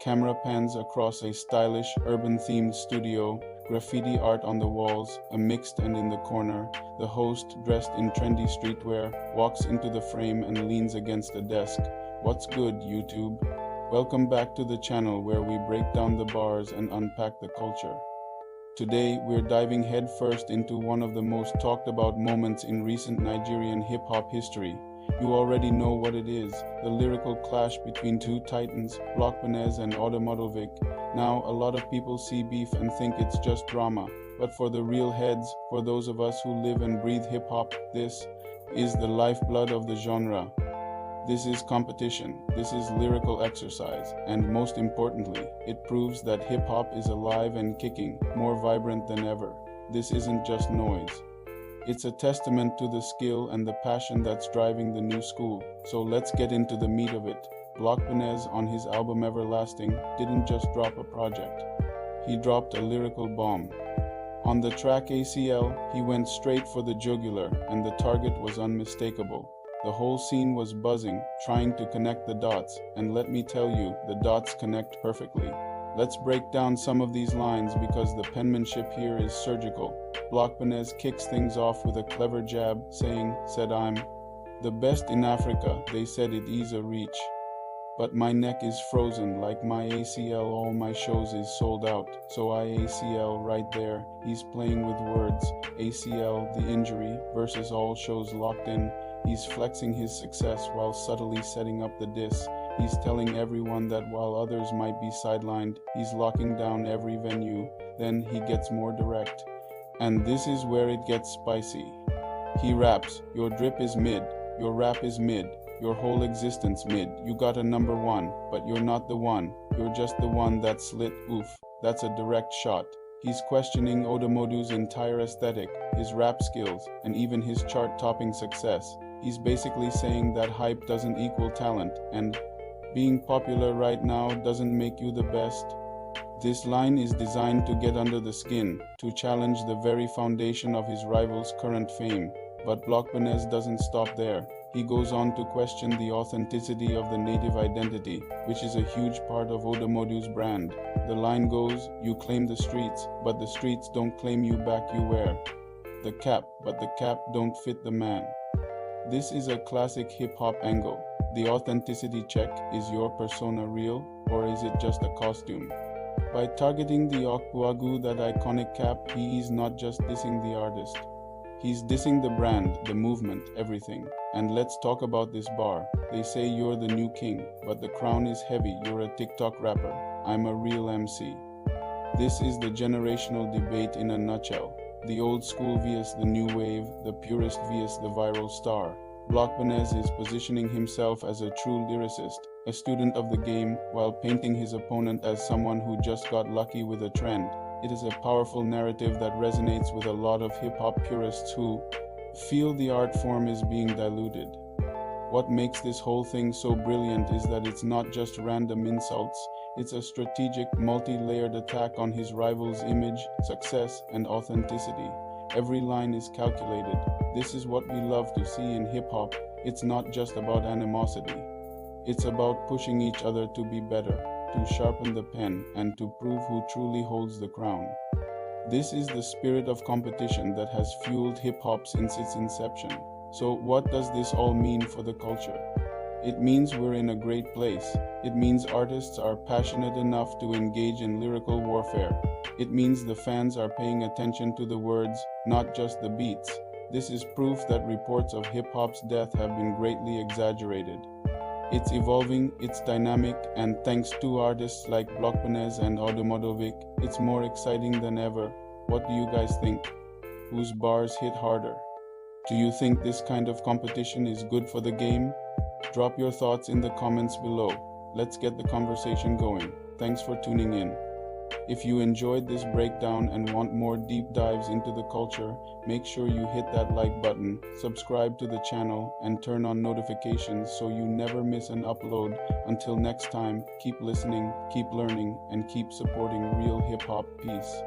Camera pans across a stylish, urban themed studio, graffiti art on the walls, a mixed and in the corner. The host, dressed in trendy streetwear, walks into the frame and leans against a desk. What's good, YouTube? Welcome back to the channel where we break down the bars and unpack the culture. Today, we're diving headfirst into one of the most talked about moments in recent Nigerian hip hop history. You already know what it is the lyrical clash between two titans, Block Banez and Odumoduvic. Now, a lot of people see beef and think it's just drama. But for the real heads, for those of us who live and breathe hip hop, this is the lifeblood of the genre. This is competition, this is lyrical exercise, and most importantly, it proves that hip hop is alive and kicking, more vibrant than ever. This isn't just noise. It's a testament to the skill and the passion that's driving the new school. So let's get into the meat of it. Block Banez on his album Everlasting didn't just drop a project, he dropped a lyrical bomb. On the track ACL, he went straight for the jugular, and the target was unmistakable. The whole scene was buzzing, trying to connect the dots, and let me tell you, the dots connect perfectly. Let's break down some of these lines because the penmanship here is surgical. Block Banez kicks things off with a clever jab, saying, said I'm the best in Africa, they said it is a reach. But my neck is frozen like my ACL, all my shows is sold out. So I ACL right there. He's playing with words. ACL, the injury, versus all shows locked in. He's flexing his success while subtly setting up the diss. He's telling everyone that while others might be sidelined, he's locking down every venue. Then he gets more direct. And this is where it gets spicy. He raps, Your drip is mid, your rap is mid, your whole existence mid. You got a number one, but you're not the one. You're just the one that's lit. Oof, that's a direct shot. He's questioning Odumodu's entire aesthetic, his rap skills, and even his chart topping success. He's basically saying that hype doesn't equal talent, and being popular right now doesn't make you the best. This line is designed to get under the skin, to challenge the very foundation of his rival's current fame. But Block Banez doesn't stop there. He goes on to question the authenticity of the native identity, which is a huge part of Odumodu's brand. The line goes, You claim the streets, but the streets don't claim you back you wear. The cap, but the cap don't fit the man. This is a classic hip hop angle. The authenticity check is your persona real or is it just a costume? By targeting the Okpuagu, that iconic cap, he is not just dissing the artist. He's dissing the brand, the movement, everything. And let's talk about this bar. They say you're the new king, but the crown is heavy, you're a TikTok rapper. I'm a real MC. This is the generational debate in a nutshell the old school vs the new wave, the purist vs the viral star. Block Banez is positioning himself as a true lyricist, a student of the game, while painting his opponent as someone who just got lucky with a trend. It is a powerful narrative that resonates with a lot of hip hop purists who feel the art form is being diluted. What makes this whole thing so brilliant is that it's not just random insults, it's a strategic, multi layered attack on his rival's image, success, and authenticity. Every line is calculated. This is what we love to see in hip hop. It's not just about animosity, it's about pushing each other to be better, to sharpen the pen, and to prove who truly holds the crown. This is the spirit of competition that has fueled hip hop since its inception. So, what does this all mean for the culture? It means we're in a great place. It means artists are passionate enough to engage in lyrical warfare. It means the fans are paying attention to the words, not just the beats. This is proof that reports of hip hop's death have been greatly exaggerated. It's evolving, it's dynamic, and thanks to artists like Block Banez and Odumoduvic, it's more exciting than ever. What do you guys think? Whose bars hit harder? Do you think this kind of competition is good for the game? Drop your thoughts in the comments below. Let's get the conversation going. Thanks for tuning in. If you enjoyed this breakdown and want more deep dives into the culture, make sure you hit that like button, subscribe to the channel, and turn on notifications so you never miss an upload. Until next time, keep listening, keep learning, and keep supporting real hip hop. Peace.